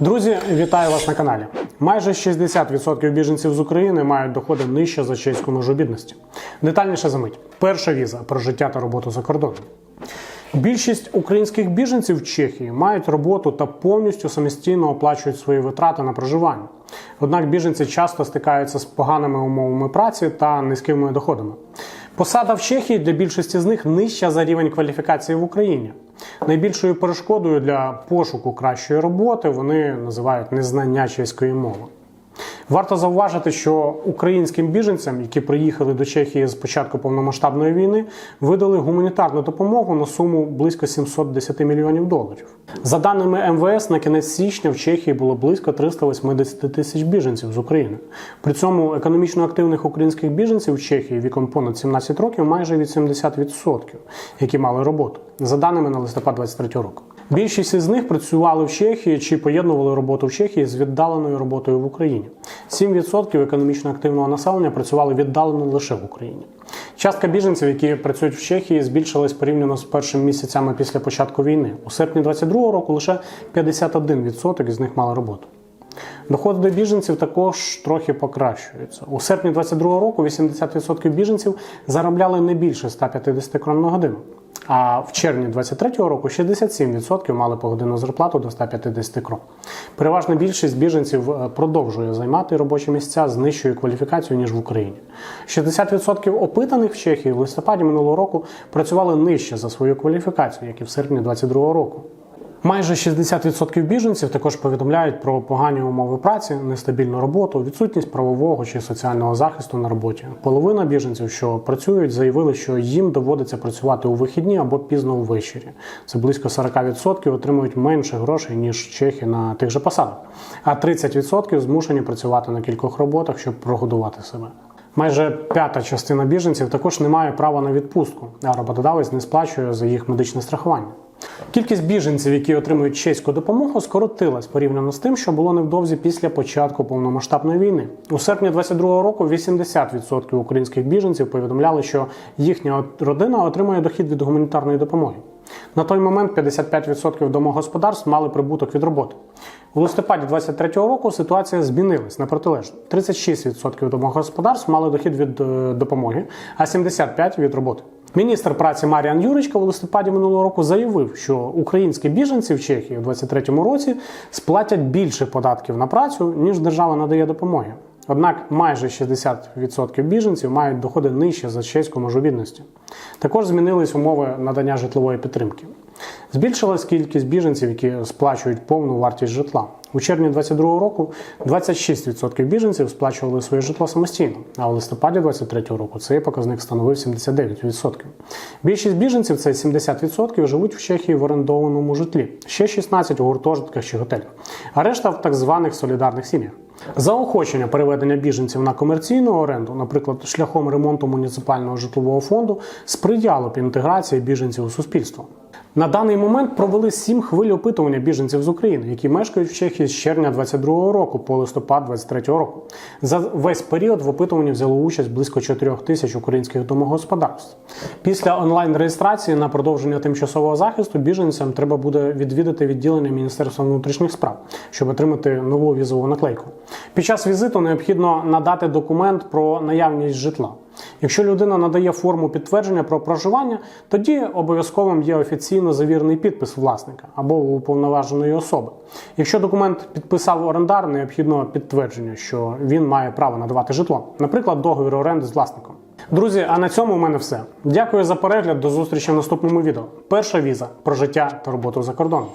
Друзі, вітаю вас на каналі. Майже 60% біженців з України мають доходи нижче за чеську межу бідності. Детальніше за мить. Перша віза про життя та роботу за кордоном. Більшість українських біженців в Чехії мають роботу та повністю самостійно оплачують свої витрати на проживання. Однак біженці часто стикаються з поганими умовами праці та низькими доходами. Посада в Чехії для більшості з них нижча за рівень кваліфікації в Україні. Найбільшою перешкодою для пошуку кращої роботи вони називають незнання чеської мови. Варто зауважити, що українським біженцям, які приїхали до Чехії з початку повномасштабної війни, видали гуманітарну допомогу на суму близько 710 мільйонів доларів. За даними МВС, на кінець січня в Чехії було близько 380 тисяч біженців з України. При цьому економічно активних українських біженців в Чехії віком понад 17 років майже 80%, які мали роботу, за даними на листопад 23 року. Більшість із них працювали в Чехії чи поєднували роботу в Чехії з віддаленою роботою в Україні. 7% економічно активного населення працювали віддалено лише в Україні. Частка біженців, які працюють в Чехії, збільшилась порівняно з першими місяцями після початку війни. У серпні 2022 року лише 51% із них мали роботу. Доходи до біженців також трохи покращуються. У серпні 2022 року 80% біженців заробляли не більше 150 крон на годину. А в червні 2023 року 67% мали погодинну зарплату до 150 крон. Переважна більшість біженців е, продовжує займати робочі місця з нижчою кваліфікацією ніж в Україні. 60% опитаних в Чехії в листопаді минулого року працювали нижче за свою кваліфікацію, як і в серпні 2022 року. Майже 60% біженців також повідомляють про погані умови праці, нестабільну роботу, відсутність правового чи соціального захисту на роботі. Половина біженців, що працюють, заявили, що їм доводиться працювати у вихідні або пізно ввечері. Це близько 40% отримують менше грошей ніж чехи на тих же посадах, а 30% змушені працювати на кількох роботах, щоб прогодувати себе. Майже п'ята частина біженців також не має права на відпустку, а роботодавець не сплачує за їх медичне страхування. Кількість біженців, які отримують чеську допомогу, скоротилась порівняно з тим, що було невдовзі після початку повномасштабної війни. У серпні 22-го року 80% українських біженців повідомляли, що їхня родина отримує дохід від гуманітарної допомоги. На той момент 55% домогосподарств мали прибуток від роботи. У листопаді 23-го року ситуація змінилась на протилежну. 36% домогосподарств мали дохід від е, допомоги, а 75% від роботи. Міністр праці Маріан Юричка у листопаді минулого року заявив, що українські біженці в Чехії у 2023 році сплатять більше податків на працю, ніж держава надає допомоги. Однак майже 60% біженців мають доходи нижче за чеську межу бідності. Також змінились умови надання житлової підтримки. Збільшилась кількість біженців, які сплачують повну вартість житла. У червні 2022 року 26% біженців сплачували своє житло самостійно, а в листопаді 2023 року цей показник становив 79%. Більшість біженців, це 70%, живуть в Чехії в орендованому житлі, ще 16% у гуртожитках чи готелях, а решта в так званих солідарних сім'ях. Заохочення переведення біженців на комерційну оренду, наприклад, шляхом ремонту муніципального житлового фонду, сприяло б інтеграції біженців у суспільство. На даний момент провели сім хвиль опитування біженців з України, які мешкають в Чехії з червня 22 року по листопад 23 року. За весь період в опитуванні взяло участь близько 4 тисяч українських домогосподарств. Після онлайн-реєстрації на продовження тимчасового захисту біженцям треба буде відвідати відділення Міністерства внутрішніх справ, щоб отримати нову візову наклейку. Під час візиту необхідно надати документ про наявність житла. Якщо людина надає форму підтвердження про проживання, тоді обов'язковим є офіційно завірений підпис власника або уповноваженої особи. Якщо документ підписав орендар, необхідно підтвердження, що він має право надавати житло, наприклад, договір оренди з власником. Друзі, а на цьому у мене все. Дякую за перегляд. До зустрічі в наступному відео. Перша віза про життя та роботу за кордоном.